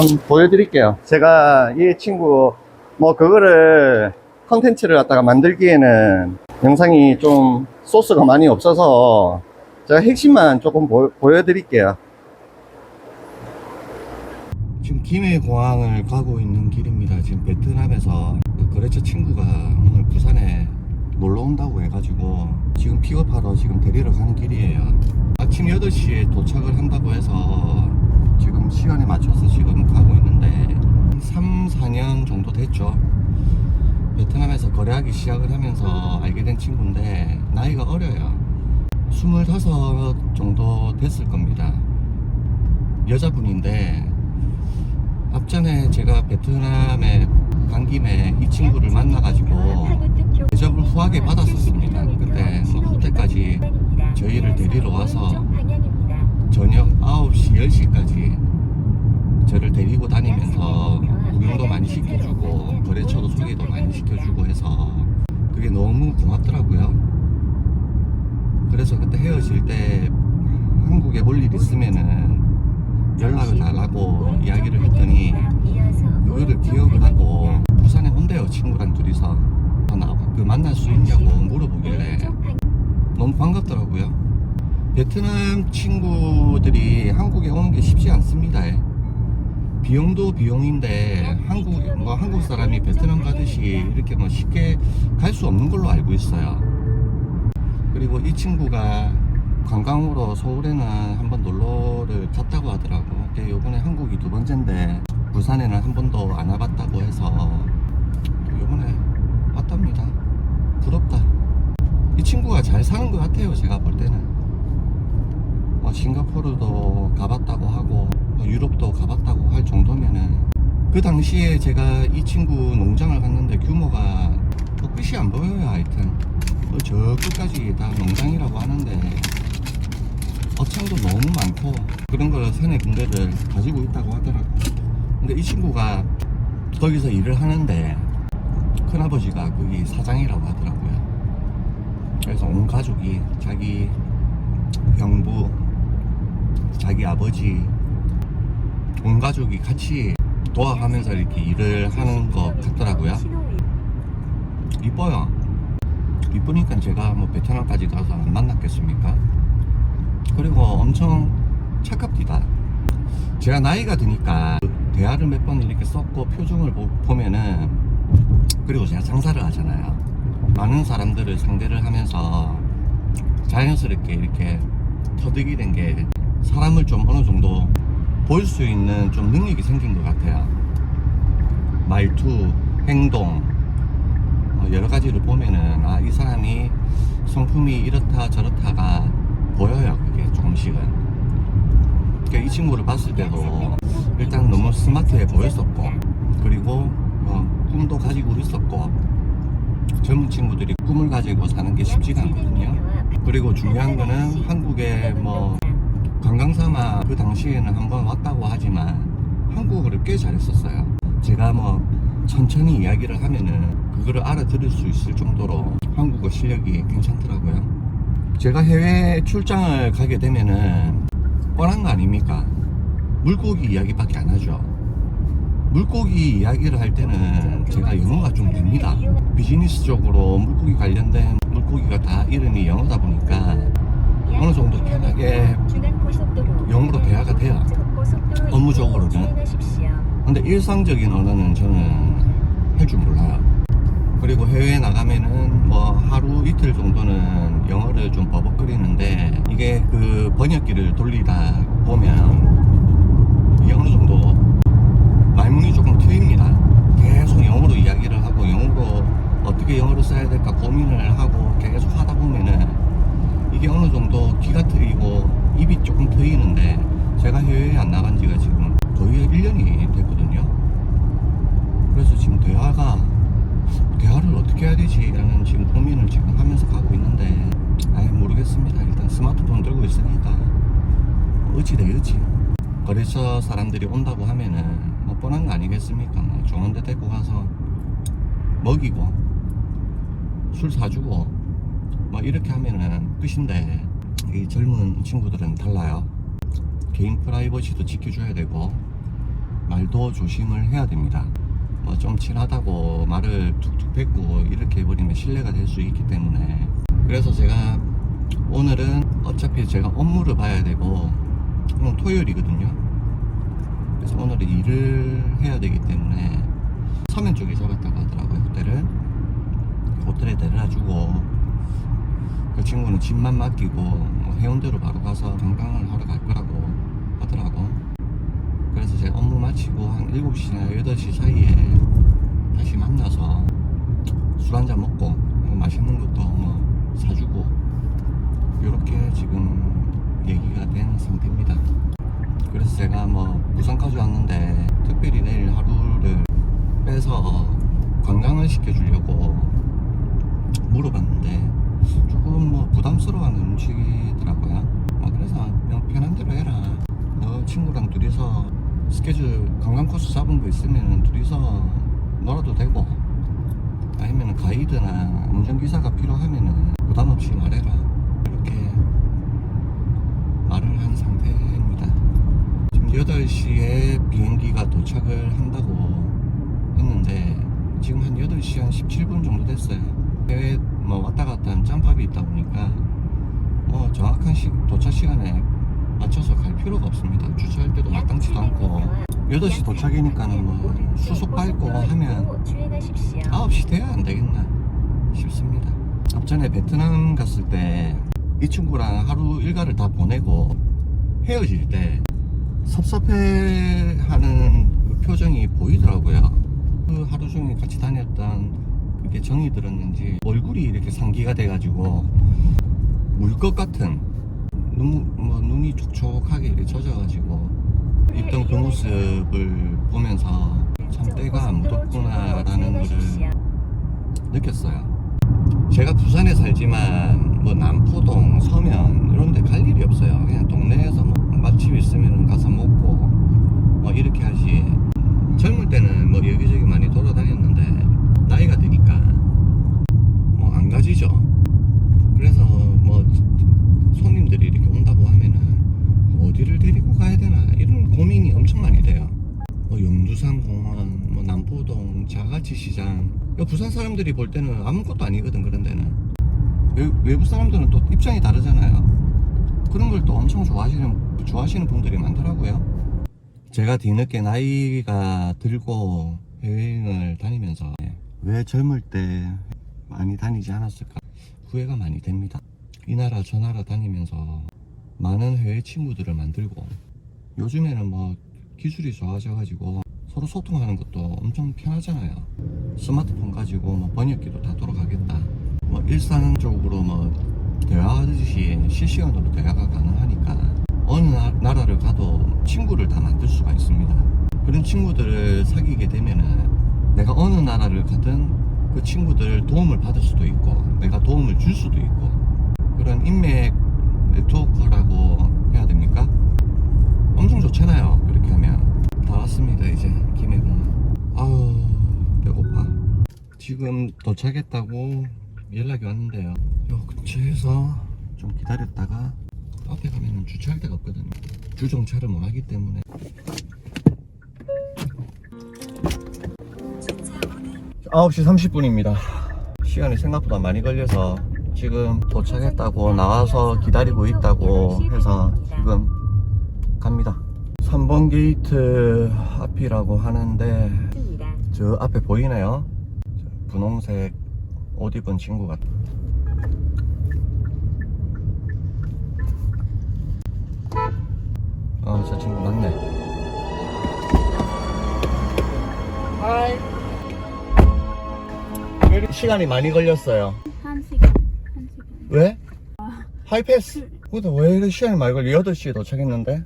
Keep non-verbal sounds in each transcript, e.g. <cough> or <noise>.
한번 보여드릴게요. 제가 이 친구 뭐 그거를 컨텐츠를 갖다가 만들기에는 영상이 좀 소스가 많이 없어서 제가 핵심만 조금 보, 보여드릴게요. 지금 김해 공항을 가고 있는 길입니다. 지금 베트남에서 그 거래처 친구가 오늘 부산에 놀러 온다고 해가지고 지금 픽업하러 지금 데리러 가는 길이에요. 아침 8시에 도착을 한다고 해서 지금 시간에 맞춰서 지금 가고 있는데 3, 4년 정도 됐죠. 베트남에서 거래하기 시작을 하면서 알게 된 친구인데 나이가 어려요. 25 정도 됐을 겁니다. 여자분인데 앞전에 제가 베트남에 간 김에 이 친구를 만나가지고 대접을 후하게 받았었습니다. 그때 뭐 호텔까지 저희를 데리러 와서 저녁 9시, 10시까지 저를 데리고 다니면서 구경도 많이 시켜주고 거래처도 소개도 많이 시켜주고 해서 그게 너무 고맙더라고요. 그래서 그때 헤어질 때 한국에 올 일 있으면은 연락을 달라고 이야기를 했더니 그거를 기억을 하고 부산에 온대요 친구랑 둘이서. 나그 만날 수 있냐고 물어보길래. 너무 반갑더라고요. 베트남 친구들이 한국에 오는 게 쉽지 않습니다 비용도 비용인데 한국 뭐 한국 사람이 베트남 가듯이 이렇게 뭐 쉽게 갈 수 없는 걸로 알고 있어요 그리고 이 친구가 관광으로 서울에는 한번 놀러를 갔다고 하더라고. 근데 요번에 한국이 두 번째인데 부산에는 한 번도 안 와봤다고 해서 요번에 왔답니다. 부럽다. 이 친구가 잘 사는 것 같아요. 제가 볼 때는. 뭐 싱가포르도 가봤다고 하고 뭐 유럽도 가봤다고 할 정도면은 그 당시에 제가 이 친구 농장을 갔는데 규모가 뭐 끝이 안 보여요 하여튼. 어, 저 끝까지 다 농장이라고 하는데 어창도 너무 많고 그런 걸 세네 군데를 가지고 있다고 하더라고. 근데 이 친구가 거기서 일을 하는데 큰아버지가 거기 사장이라고 하더라고요. 그래서 온 가족이 자기 형부 자기 아버지 온 가족이 같이 도와가면서 이렇게 일을 하는 것 같더라고요 이뻐요 이쁘니까 제가 뭐 베트남까지 가서 안 만났겠습니까? 그리고 엄청 착합디다. 제가 나이가 드니까 대화를 몇 번 이렇게 썼고 표정을 보, 보면은 그리고 제가 장사를 하잖아요. 많은 사람들을 상대를 하면서 자연스럽게 이렇게 터득이 된 게 사람을 좀 어느 정도 볼 수 있는 좀 능력이 생긴 것 같아요. 말투, 행동, 어, 여러 가지를 보면은 아 이 사람이 성품이 이렇다 저렇다가 보여요 그게 조금씩은 그러니까 이 친구를 봤을 때도 일단 너무 스마트해 보였었고 그리고 어, 꿈도 가지고 있었고 젊은 친구들이 꿈을 가지고 사는 게 쉽지가 않거든요 그리고 중요한 거는 한국에 뭐 관광 삼아 그 당시에는 한번 왔다고 하지만 한국어를 꽤 잘했었어요 제가 뭐 천천히 이야기를 하면은 그거를 알아들을 수 있을 정도로 한국어 실력이 괜찮더라고요. 제가 해외 출장을 가게 되면은 뻔한 거 아닙니까? 물고기 이야기밖에 안 하죠. 물고기 이야기를 할 때는 제가 영어가 좀 됩니다. 비즈니스적으로 물고기 관련된 물고기가 다 이름이 영어다 보니까 어느 정도 편하게 영어로 대화가 돼요. 업무적으로는. 근데 일상적인 언어는 저는 할 줄 몰라요. 그리고 해외에 나가면은 뭐 하루 이틀 정도는 영어를 좀 버벅거리는데 이게 그 번역기를 돌리다 보면 어느 정도 말문이 조금 트입니다. 계속 영어로 이야기를 하고 영어로 어떻게 영어를 써야 될까 고민을 하고 계속 하다 보면은 이게 어느 정도 귀가 트이고 입이 조금 트이는데 제가 해외에 안 나간 지가 지금 거의 1년이 됐거든요. 그래서 지금 대화가 대화를 어떻게 해야 되지? 라는 지금 고민을 지금 하면서 가고 있는데 아예 모르겠습니다. 일단 스마트폰 들고 있으니까 어찌 되겠지. 거래처 사람들이 온다고 하면은 뭐 뻔한 거 아니겠습니까? 뭐 좋은 데 데리고 가서 먹이고 술 사주고 뭐 이렇게 하면은 끝인데 이 젊은 친구들은 달라요. 개인 프라이버시도 지켜줘야 되고 말도 조심을 해야 됩니다. 뭐 좀 친하다고 말을 툭툭 뱉고 이렇게 해버리면 신뢰가 될 수 있기 때문에 그래서 제가 오늘은 어차피 제가 업무를 봐야 되고 오늘 토요일이거든요. 그래서 오늘은 일을 해야 되기 때문에 서면 쪽에 잡았다고 하더라고요 호텔을 호텔에 데려다 주고 그 친구는 집만 맡기고 뭐 해운대로 바로 가서 관광을 하러 갈 거라고 하더라고. 그래서 제가 업무 마치고 한 7시나 8시 사이에 다시 만나서 술 한잔 먹고 뭐 맛있는 것도 뭐 사주고 이렇게 지금 얘기가 된 상태입니다. 그래서 제가 뭐 부산까지 왔는데 특별히 내일 하루를 빼서 관광을 시켜주려고 물어봤는데 조금 뭐 부담스러워하는 음식이더라고요. 뭐 그래서 그냥 편한 대로 해라. 너 친구랑 둘이서 스케줄 관광 코스 잡은 거 있으면 둘이서 놀아도 되고 아니면 가이드나 운전기사가 필요하면은 부담 없이 말해라. 이렇게 말을 한 상태입니다. 지금 8시에 비행기가 도착을 한다고 했는데 지금 한 8시 한 17분 정도 됐어요. 해외 뭐 왔다 갔다 한 짬밥이 있다 보니까 뭐 정확한 시, 도착 시간에 맞춰서 갈 필요가 없습니다. 주차할 때도 마땅치도 않고 8시 도착이니까는 뭐 수속 밟고 하면 9시 돼야 안 되겠나 싶습니다. 앞전에 베트남 갔을 때 이 친구랑 하루 일과를 다 보내고 헤어질 때 섭섭해하는 그 표정이 보이더라고요. 그 하루 종일 같이 다녔던 그게 정이 들었는지 얼굴이 이렇게 상기가 돼가지고 울것 같은 눈, 뭐 눈이 촉촉하게 이렇게 젖어가지고 있던 그 모습을 보면서 참 때가 안 묻었구나라는 것을 느꼈어요. 제가 부산에 살지만 뭐 남포동, 서면 이런 데 갈 일이 없어요. 그냥 동네에서 뭐 맛집 있으면 가서 먹고 뭐 이렇게 하지. 젊을 때는 뭐 여기저기 많이 돌아다녔는데 나이가 드 니까 뭐안 가지죠. 그래서 뭐 손님들이 이렇게 온다고 하면은 어디를 데리고 가야 되나 이런 고민이 엄청 많이 돼요. 뭐 영두산 공원, 뭐 남포동, 자가치 시장. 부산 사람들이 볼 때는 아무것도 아니거든 그런 데는. 외, 외부 사람들은 또 입장이 다르잖아요. 그런 걸 또 엄청 좋아하시는 좋아하시는 분들이 많더라고요. 제가 뒤늦게 나이가 들고 해외여행을 다니면서 왜 젊을 때 많이 다니지 않았을까 후회가 많이 됩니다. 이 나라 저 나라 다니면서 많은 해외 친구들을 만들고 요즘에는 뭐 기술이 좋아져가지고 서로 소통하는 것도 엄청 편하잖아요. 스마트폰 가지고 뭐 번역기도 다 돌아가겠다. 뭐 일상적으로 뭐 대화하듯이 실시간으로 대화가 가능하니까 어느 나, 나라를 가도 친구를 다 만들 수가 있습니다. 그런 친구들을 사귀게 되면은 내가 어느 나라를 가든 그 친구들 도움을 받을 수도 있고 내가 도움을 줄 수도 있고 그런 인맥 네트워크라고 해야 됩니까? 엄청 좋잖아요. 그렇게 하면 다 왔습니다. 이제 김해공항. 아우 배고파. 지금 도착했다고 연락이 왔는데요. 요 근처에서 좀 기다렸다가 앞에 가면은 주차할 데가 없거든요. 주정차를 못 하기 때문에. 9시 30분입니다. 시간이 생각보다 많이 걸려서 지금 도착했다고 나와서 기다리고 있다고 해서 지금 갑니다. 3번 게이트 앞이라고 하는데 저 앞에 보이네요. 저 분홍색 옷 입은 친구 같. 아, 저 친구 맞네. 하이. 왜 이렇게 시간이 많이 걸렸어요? 한 시간, 한 시간. 왜? 하이패스. 근데 왜 이렇게 시간이 많이 걸려? 8시에 도착했는데?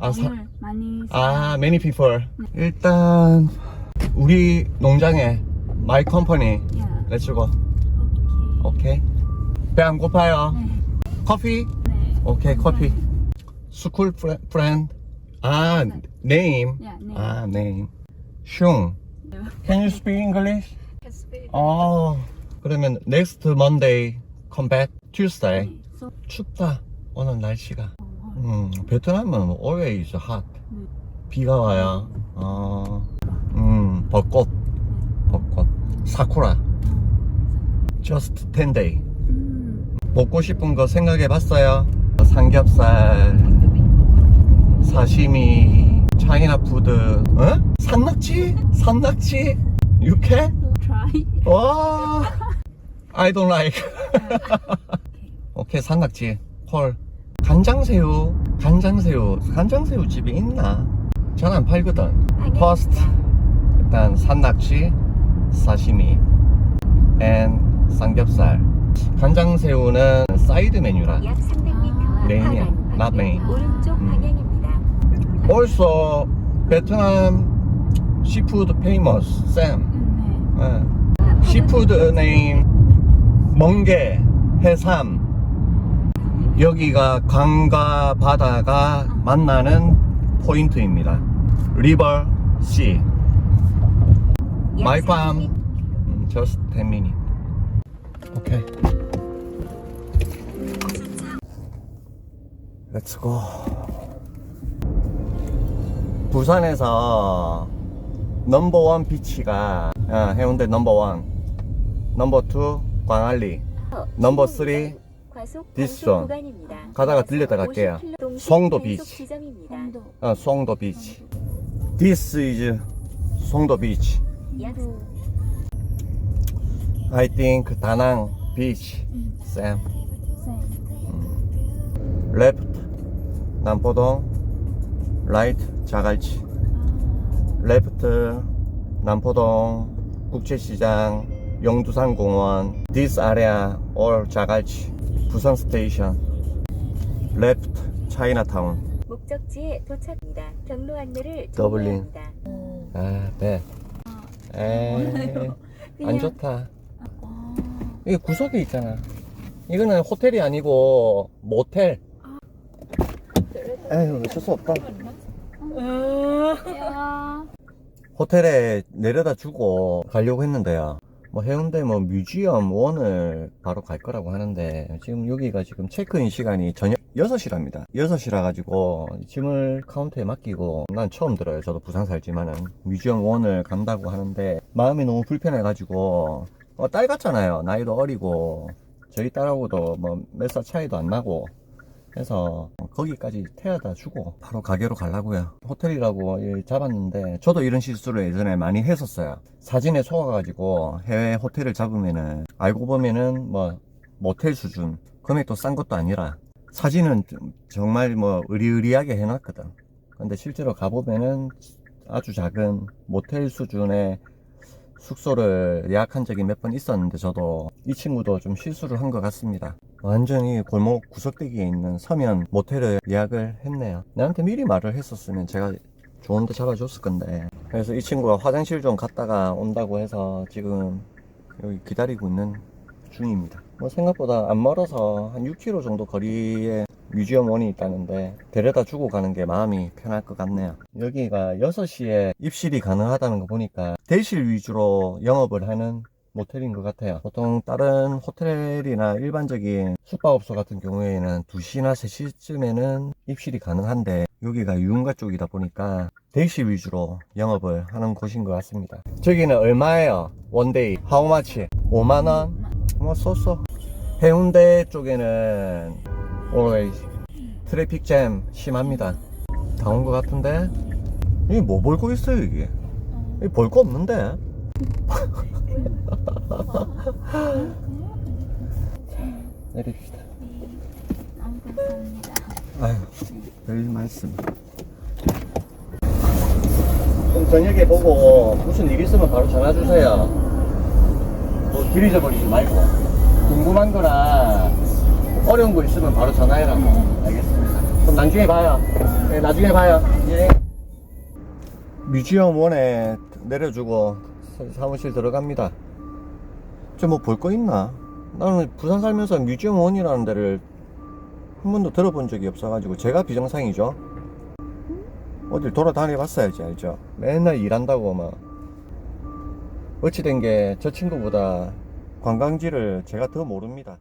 아, 사, 오늘 많이 아, many people. 일단 우리 농장에 my company. 야, Let's go. 오케이. 오케이. 배 안 고파요? 네, 커피? 네. 오케이, 커피. 스쿨 프렌드. 아. 야, 네. 아, name. 슝. Can you speak English? 네. 어, 그러면 next Monday come back Tuesday. 네. 춥다. 오늘 날씨가. 어, 음, 베트남은 always hot. 네. 비가 와요. 어, 벚꽃 벚꽃 사쿠라 just 10 day 음. 먹고 싶은 거 생각해 봤어요 삼겹살 사시미 차이나 푸드 어? 산낙지 산낙지 육회 Try. 와. I don't like. 오케이 산낙지. 콜. 간장새우 간장새우 간장새우 집에 있나? 잘 안 팔거든. 퍼스트 일단 산낙지 사시미 앤 삼겹살. 간장새우는 사이드 메뉴라. 약 300m 메인이야, not main. 오른쪽 음. 방향입니다. also 베트남 시푸드 시푸드 네임 멍게 해삼. 여기가 강과 바다가 만나는 포인트입니다. 리버 씨약 마이 300m 팜 음, just 10 minutes 부산에서 넘버원 비치가 아, 해운대 넘버 원 넘버 투 광안리 넘버 쓰리. 구간입니다. 가다가 들렸다 갈게요. 50km 동시 송도 비치. 지점입니다. 송도. 비치 This is 송도 비치 약 I think 다낭 비치 음. 쌤 쌤. 레프트 남포동 라이트 자갈치 아. 레프트 남포동 국제시장 영두산공원 This area all 자갈치 부산 스테이션 레프트 차이나타운 목적지에 도착입니다. 경로 안내를. 종료합니다. 아, 배. 에이, 안 좋다. 아. 이게 구석에 있잖아. 이거는 호텔이 아니고 모텔. 에휴, 어쩔 수 없다. 야. 호텔에 내려다 주고 가려고 했는데요. 뭐 해운대 뭐 뮤지엄 원을 바로 갈 거라고 하는데 지금 여기가 지금 체크인 시간이 저녁 6시랍니다. 6시라 가지고 짐을 카운터에 맡기고 난 처음 들어요. 저도 부산 살지만은 뮤지엄 원을 간다고 하는데 마음이 너무 불편해 가지고 어, 딸 같잖아요. 나이도 어리고 저희 딸하고도 뭐 몇 살 차이도 안 나고 그래서 거기까지 태워다 주고 바로 가게로 가려고요. 호텔이라고 예, 잡았는데 저도 이런 실수를 예전에 많이 했었어요. 사진에 속아가지고 해외 호텔을 잡으면은 알고 보면은 뭐 모텔 수준 금액도 싼 것도 아니라 사진은 좀 정말 뭐 의리의리하게 해놨거든. 근데 실제로 가보면은 아주 작은 모텔 수준의 숙소를 예약한 적이 몇 번 있었는데 저도 이 친구도 좀 실수를 한 것 같습니다. 완전히 골목 구석대기에 있는 서면 모텔을 예약을 했네요. 나한테 미리 말을 했었으면 제가 좋은 데 잡아줬을 건데. 그래서 이 친구가 화장실 좀 갔다가 온다고 해서 지금 여기 기다리고 있는 중입니다. 뭐 생각보다 안 멀어서 한 6km 정도 거리에 뮤지엄 원이 있다는데 데려다 주고 가는 게 마음이 편할 것 같네요. 여기가 6시에 입실이 가능하다는 거 보니까 대실 위주로 영업을 하는 모텔인 것 같아요. 보통 다른 호텔이나 일반적인 숙박업소 같은 경우에는 2시나 3시쯤에는 입실이 가능한데 여기가 유흥가 쪽이다 보니까 대실 위주로 영업을 하는 곳인 것 같습니다. 저기는 얼마예요? 원데이 much? 5만원? 뭐 쏘쏘 해운대 쪽에는 always 트래픽 잼 심합니다. 다 온 것 같은데 이게 뭐 벌고 있어요 이게? 이 볼 거 없는데? <laughs> 내립시다. 아, 감사합니다. 아유, 별 말씀. 그럼 저녁에 보고 무슨 일 있으면 바로 전화 주세요. 뭐길 잊어버리지 말고. 궁금한 거나 어려운 거 있으면 바로 전화해라고. 알겠습니다. 그럼 나중에 봐요. 네, 나중에 봐요. 예. 뮤지엄 원에 내려주고 사- 사무실 들어갑니다. 저뭐볼 거 있나? 나는 부산 살면서 뮤지엄 원이라는 데를 한 번도 들어본 적이 없어가지고 제가 비정상이죠. 어딜 돌아다녀 봤어야지 알죠. 맨날 일한다고 막 어찌된 게 저 친구보다 관광지를 제가 더 모릅니다.